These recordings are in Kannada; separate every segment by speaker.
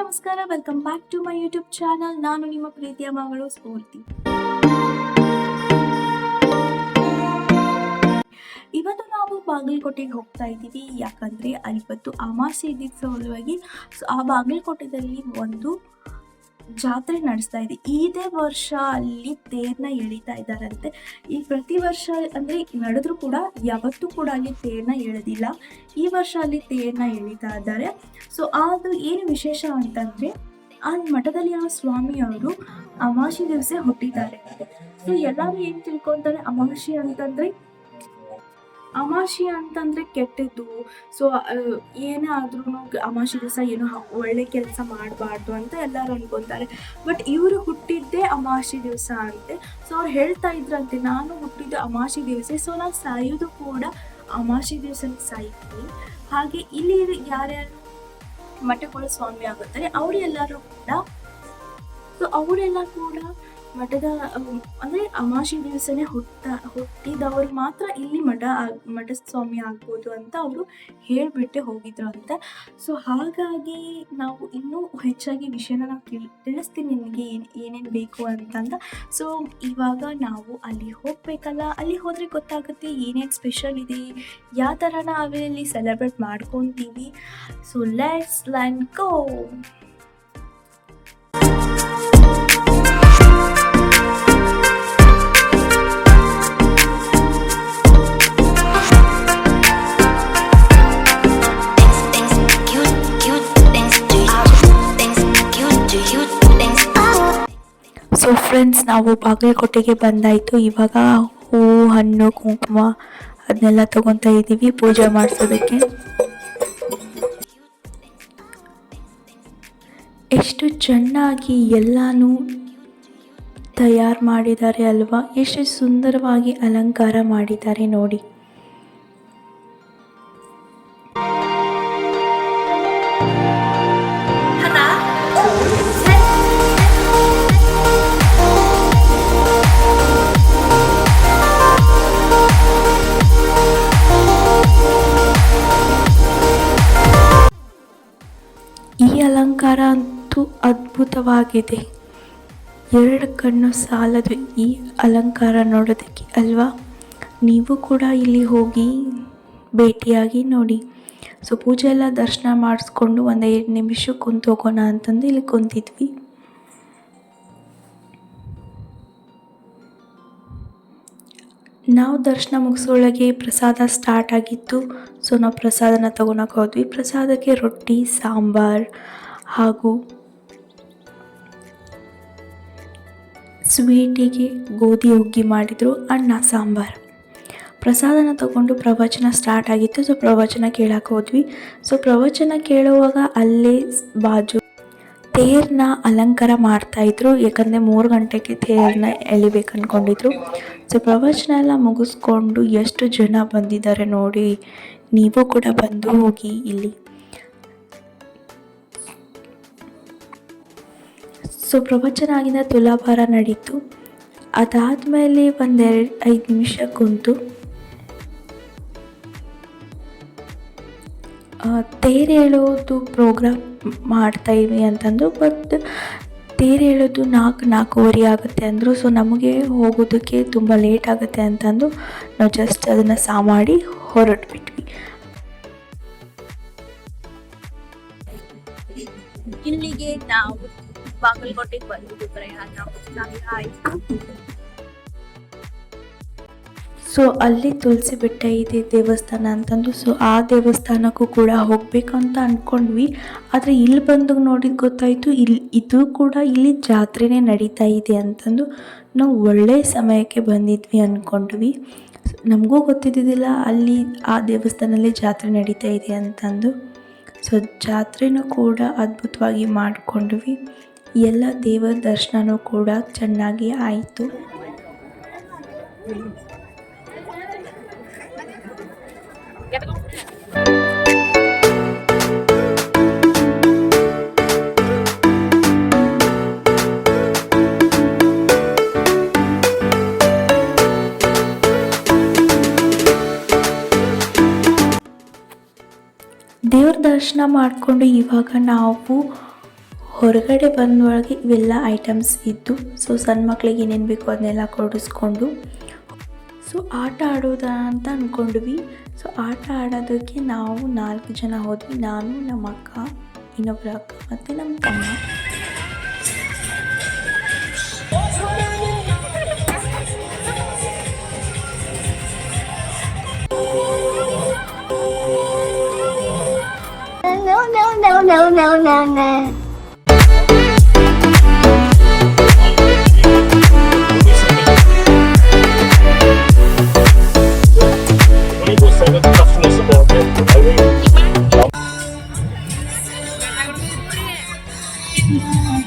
Speaker 1: ನಮಸ್ಕಾರ welcome back to my YouTube channel ನಾನು ನಿಮ್ಮ ಪ್ರೀತಿಯ ಮಗಳು ಸ್ಫೂರ್ತಿ. ಇವತ್ತು ನಾವು ಬಾಗಲಕೋಟೆಗೆ ಹೋಗ್ತಾ ಇದ್ದೀವಿ. ಯಾಕಂದ್ರೆ ಅಲ್ಲಿ ಇವತ್ತು ಅಮಾಸೆ ಇದ್ದಿದ್ದ ಸಲುವಾಗಿ ಸೊ ಆ ಬಾಗಲಕೋಟೆದಲ್ಲಿ ಒಂದು ಜಾತ್ರೆ ನಡೆಸ್ತಾ ಇದೆ. ಇದೇ ವರ್ಷ ಅಲ್ಲಿ ತೇರ್ನ ಎಳಿತಾ ಇದ್ದಾರಂತೆ. ಈ ಪ್ರತಿ ವರ್ಷ ಅಂದರೆ ನಡೆದ್ರು ಕೂಡ ಯಾವತ್ತೂ ಕೂಡ ಅಲ್ಲಿ ತೇರ್ನ ಎಳೆದಿಲ್ಲ. ಈ ವರ್ಷ ಅಲ್ಲಿ ತೇರ್ನ ಎಳಿತಾ ಇದ್ದಾರೆ. ಸೊ ಅದು ಏನು ವಿಶೇಷ ಅಂತಂದರೆ, ಆ ಮಠದಲ್ಲಿ ಆ ಸ್ವಾಮಿ ಅವರು ಅಮಾವಾಸ್ಯೆ ದಿವಸ ಹುಟ್ಟಿದ್ದಾರೆ. ಸೊ ಎಲ್ಲರೂ ಏನು ತಿಳ್ಕೊತಾರೆ ಅಮಾವಾಸ್ಯೆ ಅಂತಂದ್ರೆ ಅಮಾವಾಸ್ಯೆ ಅಂತಂದ್ರೆ ಕೆಟ್ಟದ್ದು. ಸೊ ಏನೇ ಆದ್ರೂ ಅಮಾಶಿ ದಿವಸ ಏನೋ ಒಳ್ಳೆ ಕೆಲಸ ಮಾಡಬಾರ್ದು ಅಂತ ಎಲ್ಲರೂ ಅನ್ಕೊಂತಾರೆ. ಬಟ್ ಇವರು ಹುಟ್ಟಿದ್ದೇ ಅಮಾಷಿ ದಿವಸ ಅಂತೆ. ಸೊ ಅವ್ರು ಹೇಳ್ತಾ ಇದ್ರಂತೆ, ನಾನು ಹುಟ್ಟಿದ್ದು ಅಮಾಶಿ ದಿವಸ. ಸೊ ನಾನು ಸಾಯೋದು ಕೂಡ ಅಮಾಷಿ ದಿವಸ ಸಾಯ್ತೀನಿ. ಹಾಗೆ ಇಲ್ಲಿ ಯಾರ್ಯಾರು ಮಠಗಳು ಸ್ವಾಮಿ ಆಗುತ್ತಾರೆ, ಅವರೆಲ್ಲರೂ ಕೂಡ. ಸೊ ಅವರೆಲ್ಲ ಕೂಡ ಮಠದ ಅಂದ್ರೆ ಅಮಾವಾಸ್ಯೆ ದಿವಸನೇ ಹುಟ್ಟ, ಹುಟ್ಟಿದವರು ಮಾತ್ರ ಇಲ್ಲಿ ಮಠ ಮಠ ಸ್ವಾಮಿ ಆಗ್ಬೋದು ಅಂತ ಅವರು ಹೇಳ್ಬಿಟ್ಟೆ ಹೋಗಿದ್ರು ಅಂತ. ಸೊ ಹಾಗಾಗಿ ನಾವು ಇನ್ನೂ ಹೆಚ್ಚಾಗಿ ವಿಷಯನ ನಾವು ತಿಳ್ ತಿಳಿಸ್ತೀನಿ ನಿಮಗೆ ಏನು, ಏನೇನು ಬೇಕು ಅಂತಂದ. ಸೊ ಇವಾಗ ನಾವು ಅಲ್ಲಿ ಹೋಗ್ಬೇಕಲ್ಲ, ಅಲ್ಲಿ ಹೋದರೆ ಗೊತ್ತಾಗುತ್ತೆ ಏನೇನು ಸ್ಪೆಷಲ್ ಇದೆ, ಯಾವ ಥರ ನಾವಲ್ಲಿ ಸೆಲೆಬ್ರೇಟ್ ಮಾಡ್ಕೊತೀವಿ.
Speaker 2: So let's line
Speaker 1: go friends ನಾವು ಬಾಗಲಕೋಟೆಗೆ ಬಂದಾಯಿತು. ಇವಾಗ ಹೂ, ಹಣ್ಣು, ಕುಂಕುಮ ಅದನ್ನೆಲ್ಲ ತಗೊತಾ ಇದ್ದೀವಿ ಪೂಜೆ ಮಾಡಿಸೋದಕ್ಕೆ. ಎಷ್ಟು ಚೆನ್ನಾಗಿ ಎಲ್ಲಾನು ತಯಾರು ಮಾಡಿದ್ದಾರೆ ಅಲ್ವಾ? ಎಷ್ಟು ಸುಂದರವಾಗಿ ಅಲಂಕಾರ ಮಾಡಿದ್ದಾರೆ ನೋಡಿ. ಈ ಅಲಂಕಾರ ಅಂತೂ ಅದ್ಭುತವಾಗಿದೆ. ಎರಡು ಕಣ್ಣು ಸಾಲದು ಈ ಅಲಂಕಾರ ನೋಡೋದಕ್ಕೆ ಅಲ್ವಾ? ನೀವು ಕೂಡ ಇಲ್ಲಿ ಹೋಗಿ ಭೇಟಿಯಾಗಿ ನೋಡಿ. ಸೊ ಪೂಜೆ ಎಲ್ಲ ದರ್ಶನ ಮಾಡಿಸ್ಕೊಂಡು ಒಂದು ಐದು ನಿಮಿಷ ಕುಂತು ಹೋಗೋಣ ಅಂತಂದು ಇಲ್ಲಿ ಕುಂತಿದ್ವಿ. ನಾವು ದರ್ಶನ ಮುಗಿಸೋಳಗೆ ಪ್ರಸಾದ ಸ್ಟಾರ್ಟ್ ಆಗಿತ್ತು. ಸೊ ನಾವು ಪ್ರಸಾದನ ತೊಗೊಳಕ್ಕೆ ಹೋದ್ವಿ. ಪ್ರಸಾದಕ್ಕೆ ರೊಟ್ಟಿ, ಸಾಂಬಾರ್ ಹಾಗೂ ಸ್ವೀಟಿಗೆ ಗೋಧಿ ಹುಗ್ಗಿ ಮಾಡಿದರು, ಅನ್ನ, ಸಾಂಬಾರ್. ಪ್ರಸಾದನ ತಗೊಂಡು ಪ್ರವಚನ ಸ್ಟಾರ್ಟ್ ಆಗಿತ್ತು. ಸೊ ಪ್ರವಚನ ಕೇಳಕ್ಕೆ ಹೋದ್ವಿ. ಸೊ ಪ್ರವಚನ ಕೇಳುವಾಗ ಅಲ್ಲೇ ಬಾಜು ತೇರ್ನ ಅಲಂಕಾರ ಮಾಡ್ತಾ ಇದ್ರು, ಯಾಕಂದರೆ ಮೂರು ಗಂಟೆಗೆ ತೇರನ್ನ ಎಳಿಬೇಕು ಅಂದ್ಕೊಂಡಿದ್ರು ಸೊ ಪ್ರವಚನ ಎಲ್ಲ ಮುಗಿಸ್ಕೊಂಡು ಎಷ್ಟು ಜನ ಬಂದಿದ್ದಾರೆ ನೋಡಿ, ನೀವು ಕೂಡ ಬಂದು ಹೋಗಿ ಇಲ್ಲಿ. ಸೊ ಪ್ರವಚನ ಆಗಿಂದ ತುಲಾಭಾರ ನಡೀತು. ಅದಾದಮೇಲೆ ಒಂದೆರಡು ಐದು ನಿಮಿಷ ಕುಂತು. ತೇರು ಹೇಳೋದು ಪ್ರೋಗ್ರಾಮ್ ಮಾಡ್ತಾ ಇವಿ ಅಂತಂದು ಬಟ್ ತೇರು ಹೇಳೋದು ನಾಲ್ಕು ನಾಲ್ಕೂವರೆ ಆಗುತ್ತೆ ಅಂದರು. ಸೊ ನಮಗೆ ಹೋಗೋದಕ್ಕೆ ತುಂಬ ಲೇಟ್ ಆಗುತ್ತೆ ಅಂತಂದು ನಾವು ಜಸ್ಟ್ ಅದನ್ನು ಸಾ ಮಾಡಿ ಹೊರಟ್ಬಿಟ್ವಿ. ಇಲ್ಲಿಗೆ ನಾವು ಬಾಗಲಕೋಟೆಗೆ ಬಂದಿದ್ದು ಪ್ರಯಾಣ. ಆಯಿತು ಸೊ ಅಲ್ಲಿ ತುಳಸಿ ಬೆಟ್ಟ ಇದೆ ದೇವಸ್ಥಾನ ಅಂತಂದು. ಸೊ ಆ ದೇವಸ್ಥಾನಕ್ಕೂ ಕೂಡ ಹೋಗಬೇಕು ಅಂತ ಅಂದ್ಕೊಂಡ್ವಿ ಆದರೆ ಇಲ್ಲಿ ಬಂದು ನೋಡಿದ ಗೊತ್ತಾಯಿತು ಇಲ್ಲಿ ಇದು ಕೂಡ ಇಲ್ಲಿ ಜಾತ್ರೆನೇ ನಡೀತಾ ಇದೆ ಅಂತಂದು ನಾವು ಒಳ್ಳೆಯ ಸಮಯಕ್ಕೆ ಬಂದಿದ್ವಿ ಅಂದ್ಕೊಂಡ್ವಿ ನಮಗೂ ಗೊತ್ತಿದ್ದಿದ್ದಿಲ್ಲ ಅಲ್ಲಿ ಆ ದೇವಸ್ಥಾನದಲ್ಲಿ ಜಾತ್ರೆ ನಡೀತಾ ಇದೆ ಅಂತಂದು. ಸೊ ಜಾತ್ರೆನೂ ಕೂಡ ಅದ್ಭುತವಾಗಿ ಮಾಡಿಕೊಂಡ್ವಿ. ಎಲ್ಲ ದೇವರ ದರ್ಶನವೂ ಕೂಡ ಚೆನ್ನಾಗಿ ಆಯಿತು. ದೇವ್ರ ದರ್ಶನ ಮಾಡಿಕೊಂಡು ಇವಾಗ ನಾವು ಹೊರಗಡೆ ಬಂದೊಳಗೆ ಇವೆಲ್ಲ ಐಟಮ್ಸ್ ಇದ್ದು ಸೊ ಸಣ್ಣ ಮಕ್ಕಳಿಗೆ ಏನೇನು ಬೇಕೋ ಅದನ್ನೆಲ್ಲ ಕೊಡಿಸ್ಕೊಂಡು ಸೊ ಆಟ ಆಡೋದ ಅಂತ ಅಂದ್ಕೊಂಡ್ವಿ ಸೊ ಆಟ ಆಡೋದಕ್ಕೆ ನಾವು ನಾಲ್ಕು ಜನ ಹೋದ್ವಿ. ನಾನು ನಮ್ಮ ಅಕ್ಕ ಇನ್ನೊಬ್ಬರ ಅಕ್ಕ ಮತ್ತು ನಮ್ಮ ತಮ್ಮ.
Speaker 2: No, no, no, no, no, no,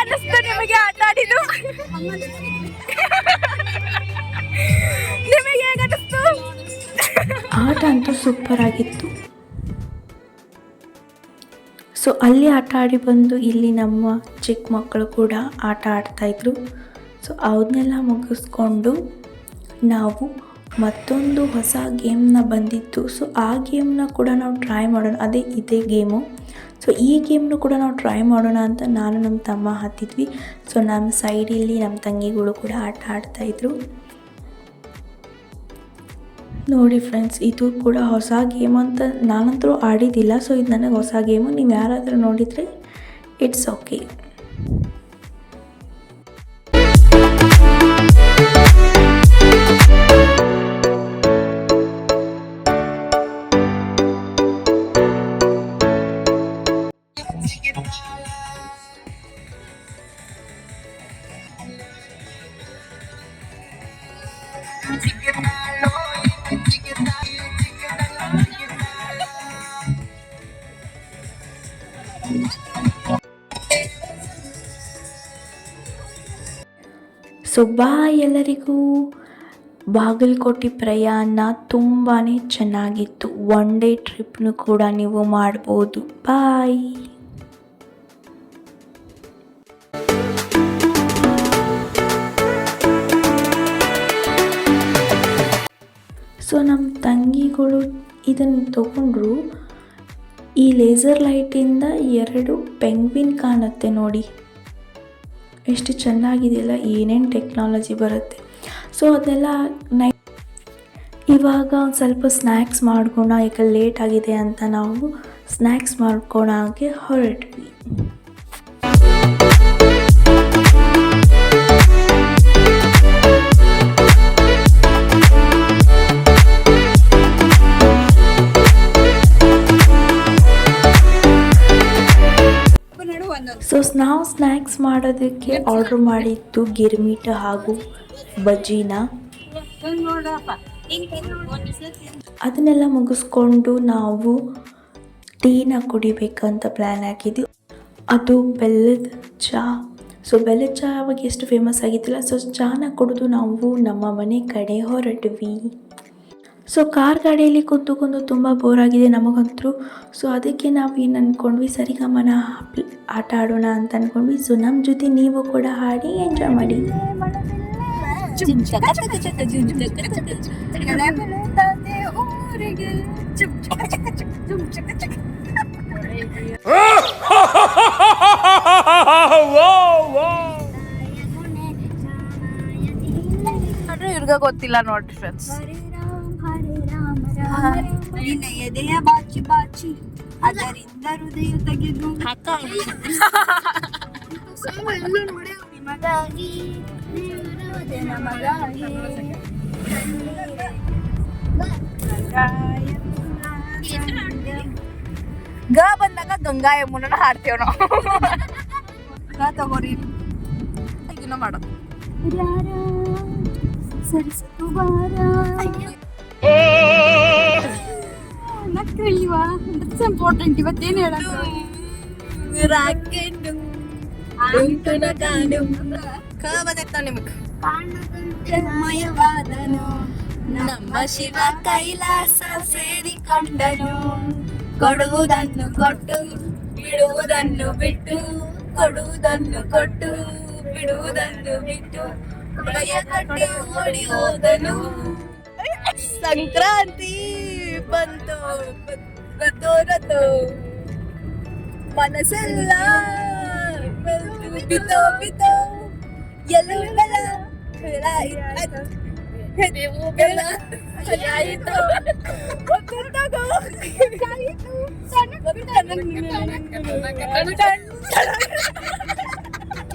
Speaker 3: ಅನ್ನಿಸ್ತು ನಿಮಗೆ ಆಟ ನಿಮಗೆ
Speaker 1: ಆಟ ಅಂತೂ ಸೂಪರ್ ಆಗಿತ್ತು. ಸೊ ಅಲ್ಲಿ ಆಟ ಆಡಿ ಬಂದು ಇಲ್ಲಿ ನಮ್ಮ ಚಿಕ್ಕ ಮಕ್ಕಳು ಕೂಡ ಆಟ ಆಡ್ತಾಯಿದ್ರು ಸೊ ಅವನ್ನೆಲ್ಲ ಮುಗಿಸ್ಕೊಂಡು ನಾವು ಮತ್ತೊಂದು ಹೊಸ ಗೇಮ್ನ ಬಂದಿತ್ತು. ಸೊ ಆ ಗೇಮ್ನ ಕೂಡ ನಾವು ಟ್ರೈ ಮಾಡೋಣ. ಅದೇ ಇದೇ ಗೇಮು. ಸೊ ಈ ಗೇಮ್ನು ಕೂಡ ನಾವು ಟ್ರೈ ಮಾಡೋಣ ಅಂತ ನಾನು ನಮ್ಮ ತಮ್ಮ ಹತ್ತಿದ್ವಿ. ಸೊ ನಮ್ಮ ಸೈಡಲ್ಲಿ ನಮ್ಮ ತಂಗಿಗಳು ಕೂಡ ಆಟ ಆಡ್ತಾಯಿದ್ರು ನೋಡಿ ಫ್ರೆಂಡ್ಸ್ ಇದು ಕೂಡ ಹೊಸ ಗೇಮ್ ಅಂತ ನಾನಂತರೂ ಆಡಿದ್ದಿಲ್ಲ. ಸೊ ಇದು ನನಗೆ ಹೊಸ ಗೇಮು. ನೀವು ಯಾರಾದರೂ ನೋಡಿದರೆ ಇಟ್ಸ್ ಓಕೆ ಸೊ ಬಾಯ್ ಎಲ್ಲರಿಗೂ. ಬಾಗಲಕೋಟೆ ಪ್ರಯಾಣ ತುಂಬಾ ಚೆನ್ನಾಗಿತ್ತು. ಒನ್ ಡೇ ಟ್ರಿಪ್ನು ಕೂಡ ನೀವು ಮಾಡ್ಬೋದು. ಬಾಯ್ ಸೊ ನಮ್ಮ ತಂಗಿಗಳು ಇದನ್ನು ತಗೊಂಡ್ರು, ಈ ಲೇಸರ್ ಲೈಟಿಂದ ಎರಡು ಪೆಂಗ್ವಿನ್ ಕಾಣುತ್ತೆ ನೋಡಿ. ಎಷ್ಟು ಚೆನ್ನಾಗಿದೆಯಲ್ಲ, ಏನೇನು ಟೆಕ್ನಾಲಜಿ ಬರುತ್ತೆ. ಸೊ ಅದೆಲ್ಲ ನೈ, ಇವಾಗ ಒಂದು ಸ್ವಲ್ಪ ಸ್ನ್ಯಾಕ್ಸ್ ಮಾಡ್ಕೋಣ, ಈಗ ಲೇಟ್ ಆಗಿದೆ ಅಂತ ನಾವು ಸ್ನ್ಯಾಕ್ಸ್ ಮಾಡ್ಕೊಳಕ್ಕೆ ಹೊರಟ್ವಿ. ಸೊ ನಾವು ಸ್ನ್ಯಾಕ್ಸ್ ಮಾಡೋದಕ್ಕೆ ಆರ್ಡ್ರ್ ಮಾಡಿದ್ದು ಗಿರ್ಮಿಟ್ ಹಾಗೂ ಬಜ್ಜಿನ. ಅದನ್ನೆಲ್ಲ ಮುಗಿಸ್ಕೊಂಡು ನಾವು ಟೀನ ಕುಡಿಬೇಕಂತ ಪ್ಲ್ಯಾನ್ ಹಾಕಿದ್ವಿ. ಅದು ಬೆಲ್ಲದ ಚಹಾ ಸೊ ಬೆಲ್ಲದ ಚಹಾ ಅವಾಗ ಎಷ್ಟು ಫೇಮಸ್ ಆಗಿದ್ದಿಲ್ಲ ಸೊ ಚಹಾನ ಕುಡಿದು ನಾವು ನಮ್ಮ ಮನೆ ಕಡೆ ಹೊರಟ್ವಿ. ಸೊ ಕಾರ್ ಗಾಡಿಯಲ್ಲಿ ಕೂತು ತುಂಬ ಬೋರ್ ಆಗಿದೆ ನಮಗಂತೂ. ಸೊ ಅದಕ್ಕೆ ನಾವು ಏನು ಅಂದ್ಕೊಂಡ್ವಿ ಸರಿಗಮನ ಆಟ ಆಡೋಣ ಅಂತ ಅಂದ್ಕೊಂಡ್ವಿ ಸೊ ನಮ್ಮ ಜೊತೆ ನೀವು ಕೂಡ ಹಾಡಿ ಎಂಜಾಯ್ ಮಾಡಿ.
Speaker 3: ಇವ್ರಿಗೆ ಗೊತ್ತಿಲ್ಲ ನೋಡ್ರಿ ಫ್ರೆಂಡ್ಸ್
Speaker 4: ನಿನ್ನ ಎದೆಯ ಬಾಚಿ ಬಾಚಿ ಅದರಿಂದ ಹೃದಯ ತೆಗೆದು ನಿಮಗಾಗಿ
Speaker 3: ಗ ಬಂದಾಗ ಗಂಗಾ ಯಮುನನ ಹಾಡ್ತೇವ್ ನಾವು
Speaker 4: ಗ ತಗೋರಿ
Speaker 3: ಈಗಿನ ಮಾಡೋದು
Speaker 4: ರಾರ ಸರಿಸು ಬಾರ ನಕ್ಕಳಿವಾ? ದಟ್ಸ್ ಇಂಪಾರ್ಟೆಂಟ್ ಇವತ್ತೇನು ಹೇಳೋದು?
Speaker 3: ನಿಮಗೆ.
Speaker 4: ಮಯವಾದನು ನಮ್ಮ ಶಿವ ಕೈಲಾಸ ಸೇರಿಕೊಂಡನು. ಕೊಡುವುದನ್ನು ಕೊಟ್ಟು ಬಿಡುವುದನ್ನು ಬಿಟ್ಟು ಕೊಡುವುದನ್ನು ಕೊಟ್ಟು ಬಿಡುವುದನ್ನು ಬಿಟ್ಟು ಭಯ ಕಟ್ಟು ಓಡಿ ಹೋದನು. ಸಂಕ್ರಾಂತಿ. ಬಂತು ಬಂತು ರತು ಮನಸ್ಸೆಲ್ಲ ಬೆಳ್ದು ಬಿದ್ದೋ ಬಿದ್ದೋ ಎಲ್ಲೆಲ್ಲ ಬೆಳಾಯಿತು. ಬೆಳವು ಬೆಳ ಬೆಳಾಯಿತು. ಗೊತ್ತಾಗೋ. ಗೊತ್ತಾಯಿತು.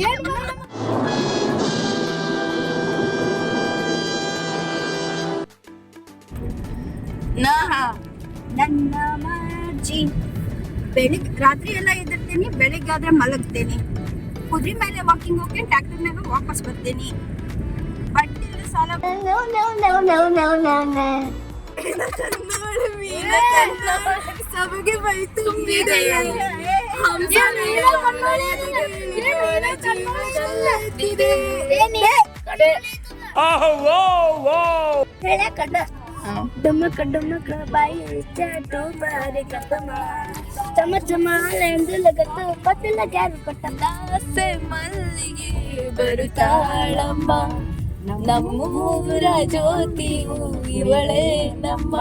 Speaker 4: ಏನ್ ನನ್ನ ಮರ್ಜಿ ಬೆಳಿಗ್ಗೆ ರಾತ್ರಿ ಎಲ್ಲ ಎದ್ದಿರ್ತೀನಿ ಬೆಳಿಗ್ಗೆ ಆದ್ರೆ ಮಲಗ್ತೀನಿ ಕುದುರೆ ಮೇಲೆ ವಾಕಿಂಗ್ ಹೋಗಿ ಟ್ರ್ಯಾಕ್ಟರ್ ಮೇಲೆ ವಾಪಸ್ ಬರ್ತೀನಿ ಬಟ್ಟೆ ಸಾಲ ಸಭೆಗೆ ಬೈ ತುಂಬಿದೆ ಹಂಸ ನೀರ ಕಣ್ಮಣಿಯಲ್ಲಿದೆ. ಹೇಳ ಕಣ್ಣ ಡಮ್ಮಕ ಡಮ್ಮಕ ಬಾಯಿ ಚಾಟು ಬಾರಿ ಕತ್ತಮ ಚಮ ಚಮ ಲೆಂದು ಲಗತ್ತು ಪತಿಲ ಗ್ಯಾರು ಕೊಟ್ಟ ದಾಸೆ ಮಲ್ಲಿಗೆ ಬರುತ್ತಾಳಮ್ಮ ನಮ್ಮೂರ ಜ್ಯೋತಿಯು ಇವಳೇ ನಮ್ಮ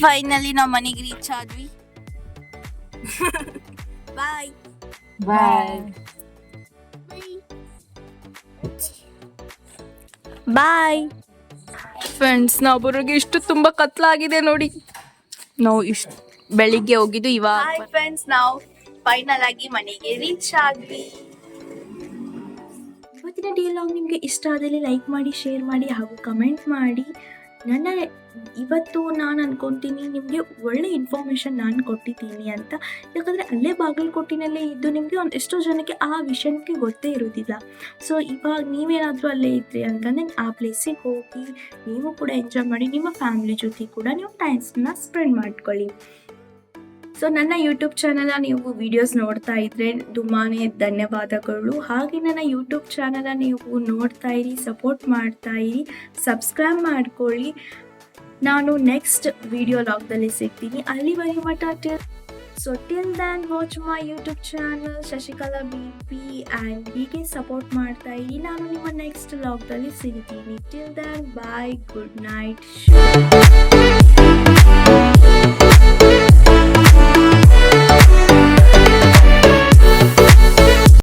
Speaker 3: ಫೈನಲಿ ನಾವು ಮನೆಗೆ ರೀಚ್ ಆದ್ವಿ
Speaker 4: ಬಾಯ್
Speaker 3: ಬಾಯ್ ಬಾಯ್ ಫ್ರೆಂಡ್ಸ್ ನಾವು ಬರೋಗೆ ಇಷ್ಟು ತುಂಬ ಕತ್ಲಾಗಿದೆ ನೋಡಿ. ನಾವು ಇಷ್ಟು ಬೆಳಿಗ್ಗೆ ಹೋಗಿದ್ದು ಇವಾಗ
Speaker 1: ಫ್ರೆಂಡ್ಸ್ ನಾವು ಫೈನಲ್ ಆಗಿ ಮನೆಗೆ ರೀಚ್ ಆದ್ವಿ ಇವತ್ತಿನ ಡಿಲಾಗ್ ನಿಮಗೆ ಇಷ್ಟ ಆದಲ್ಲಿ ಲೈಕ್ ಮಾಡಿ ಶೇರ್ ಮಾಡಿ ಹಾಗೂ ಕಮೆಂಟ್ ಮಾಡಿ. ನನ್ನ ಇವತ್ತು ನಾನು ಅಂದ್ಕೊತೀನಿ ನಿಮಗೆ ಒಳ್ಳೆ ಇನ್ಫಾರ್ಮೇಷನ್ ನಾನು ಕೊಟ್ಟಿದ್ದೀನಿ ಅಂತ. ಯಾಕಂದರೆ ಅಲ್ಲೇ ಬಾಗಲಕೋಟಿನಲ್ಲೇ ಇದ್ದು ನಿಮಗೆ ಒಂದು ಎಷ್ಟೋ ಜನಕ್ಕೆ ಆ ವಿಷಯಕ್ಕೆ ಗೊತ್ತೇ ಇರೋದಿಲ್ಲ. ಸೊ ಇವಾಗ ನೀವೇನಾದರೂ ಅಲ್ಲೇ ಇದ್ರಿ ಅಂತಂದರೆ ಆ ಪ್ಲೇಸಿಗೆ ಹೋಗಿ, ನೀವು ಕೂಡ ಎಂಜಾಯ್ ಮಾಡಿ, ನಿಮ್ಮ ಫ್ಯಾಮಿಲಿ ಜೊತೆ ಕೂಡ ನೀವು ಟೈಮ್ಸ್ನ ಸ್ಪೆಂಡ್ ಮಾಡ್ಕೊಳ್ಳಿ. ಸೊ ನನ್ನ ಯೂಟ್ಯೂಬ್ ಚಾನಲ್ ನೀವು ವಿಡಿಯೋಸ್ ನೋಡ್ತಾ ಇದ್ರೆ ತುಂಬಾ ಧನ್ಯವಾದಗಳು. ಹಾಗೆ ನನ್ನ ಯೂಟ್ಯೂಬ್ ಚಾನಲ್ ನೀವು ನೋಡ್ತಾ ಇರಿ ಸಪೋರ್ಟ್ ಮಾಡ್ತಾ ಇರಿ ಸಬ್ಸ್ಕ್ರೈಬ್ ಮಾಡ್ಕೊಳ್ಳಿ. ನಾನು ನೆಕ್ಸ್ಟ್ ವಿಡಿಯೋ ಲಾಗ್ದಲ್ಲಿ ಸಿಗ್ತೀನಿ. ಅಲ್ಲಿ ಮಟ till. So till then watch my YouTube channel Shashikala B P and ಹೀಗೆ ಸಪೋರ್ಟ್ ಮಾಡ್ತಾ ಇರಿ. ನಾನು ನಿಮ್ಮ ನೆಕ್ಸ್ಟ್ ಲಾಗ್ದಲ್ಲಿ ಸಿಗ್ತೀನಿ. Till then bye good night